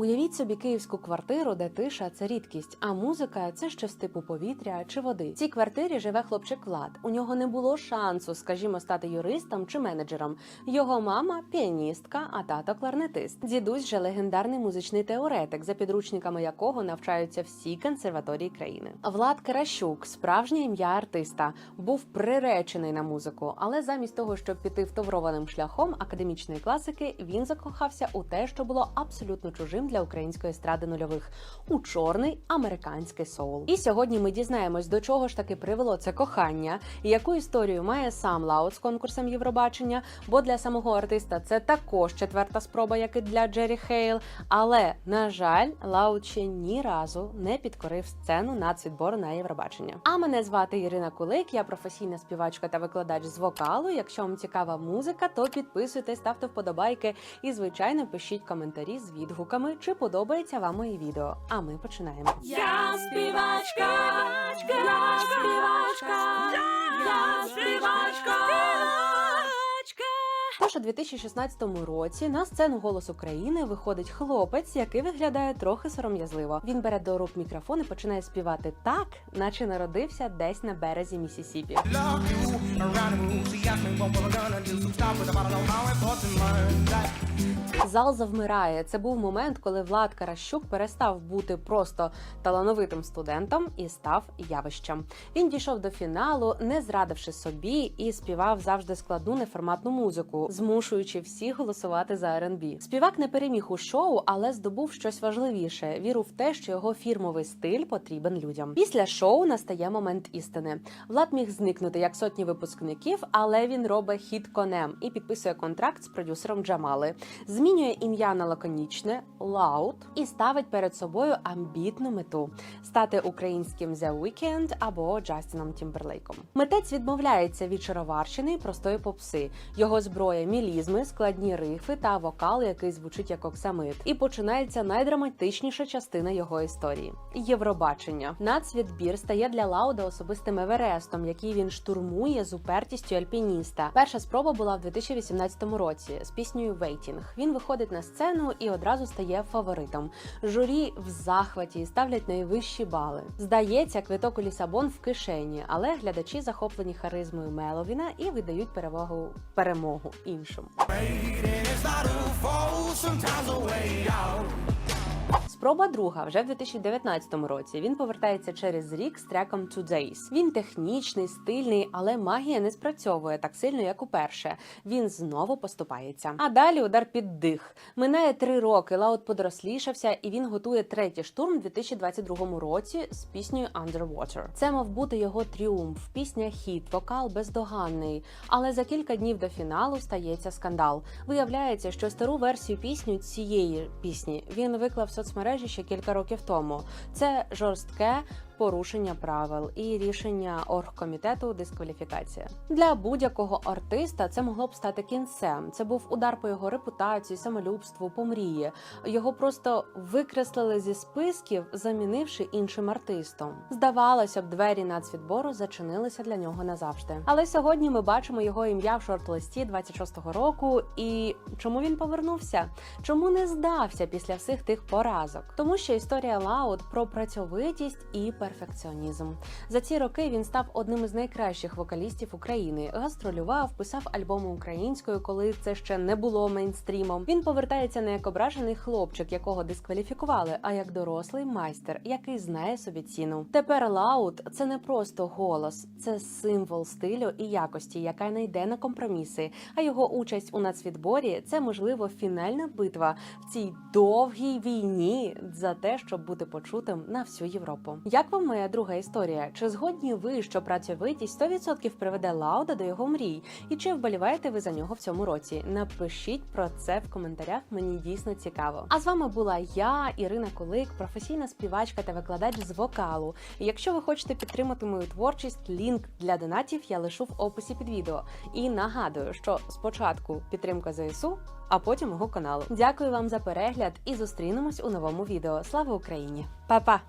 Уявіть собі київську квартиру, де тиша це рідкість, а музика це щось типу повітря чи води. В цій квартирі живе хлопчик Влад. У нього не було шансу, скажімо, стати юристом чи менеджером. Його мама піаністка, а тато кларнетист. Дідусь же легендарний музичний теоретик, за підручниками якого навчаються всі консерваторії країни. Влад Каращук, справжнє ім'я артиста, був приречений на музику, але замість того, щоб піти втоврованим шляхом академічної класики, він закохався у те, що було абсолютно чужим для української естради нульових у чорний американський соул. І сьогодні ми дізнаємось, до чого ж таки привело це кохання, і яку історію має сам Лаут з конкурсом Євробачення. Бо для самого артиста це також четверта спроба, як і для Джері Хейл. Але на жаль, Лаут ще ні разу не підкорив сцену нацвідбору на Євробачення. А мене звати Ірина Кулик, я професійна співачка та викладач з вокалу. Якщо вам цікава музика, то підписуйтесь, ставте вподобайки і, звичайно, пишіть коментарі з відгуками, чи подобається вам моє відео. А ми починаємо. Я співачка, я співачка, я співачка. Тож у 2016 році на сцену голос України виходить хлопець, який виглядає трохи сором'язливо. Він бере до рук мікрофон і починає співати так, наче народився десь на березі Місісіпі. Зал завмирає. Це був момент, коли Влад Каращук перестав бути просто талановитим студентом і став явищем. Він дійшов до фіналу, не зрадивши собі, і співав завжди складну неформатну музику, змушуючи всіх голосувати за R&B. Співак не переміг у шоу, але здобув щось важливіше: віру в те, що його фірмовий стиль потрібен людям. Після шоу настає момент істини. Влад міг зникнути як сотні випускників, але він робить хід конем і підписує контракт з продюсером Джамали. Змінює ім'я на лаконічне Loud і ставить перед собою амбітну мету стати українським The Weeknd або Джастіном Тімберлейком. Митець відмовляється від шароварщини і простої попси. Його зброя мілізми, складні рифи та вокал, який звучить як оксамит. І починається найдраматичніша частина його історії Євробачення. Нацвідбір стає для Лауда особистим еверестом, який він штурмує з упертістю альпініста. Перша спроба була в 2018 році з піснею Waiting. Він виходить на сцену і одразу стає фаворитом. Журі в захваті і ставлять найвищі бали. Здається, квиток у Лісабон в кишені, але глядачі захоплені харизмою Меловіна і видають перевагу перемогу іншому. Спроба друга вже в 2019 році. Він повертається через рік з треком Two. Він технічний, стильний, але магія не спрацьовує так сильно, як уперше. Він знову поступається. А далі удар під дих. Минає три роки. Лаут подрослішався, і він готує третій штурм у 2022 році з піснею Underwater. Це мав бути його тріумф. Пісня хіт, вокал бездоганний. Але за кілька днів до фіналу стається скандал. Виявляється, що стару версію пісню цієї пісні він виклав в соцмережі ще кілька років тому. Це жорстке порушення правил і рішення оргкомітету дискваліфікація. Для будь-якого артиста це могло б стати кінцем. Це був удар по його репутації, самолюбству, по мрії. Його просто викреслили зі списків, замінивши іншим артистом. Здавалося б, двері нацвідбору зачинилися для нього назавжди. Але сьогодні ми бачимо його ім'я в шорт-листі 26-го року. І чому він повернувся? Чому не здався після всіх тих поразок? Тому що історія Лаут про працьовитість і перфекціонізм. За ці роки він став одним із найкращих вокалістів України. Гастролював, писав альбоми українською, коли це ще не було мейнстрімом. Він повертається не як ображений хлопчик, якого дискваліфікували, а як дорослий майстер, який знає собі ціну. Тепер Лаут це не просто голос, це символ стилю і якості, яка не йде на компроміси. А його участь у нацвідборі це можливо фінальна битва в цій довгій війні за те, щоб бути почутим на всю Європу. Як вам моя друга історія? Чи згодні ви, що працьовитість 100% приведе Лауда до його мрій? І чи вболіваєте ви за нього в цьому році? Напишіть про це в коментарях. Мені дійсно цікаво. А з вами була я, Ірина Кулик, професійна співачка та викладач з вокалу. Якщо ви хочете підтримати мою творчість, лінк для донатів я лишу в описі під відео. І нагадую, що спочатку підтримка ЗСУ, а потім мого каналу. Дякую вам за перегляд і зустрінемось у новому відео. Слава Україні! Па-па!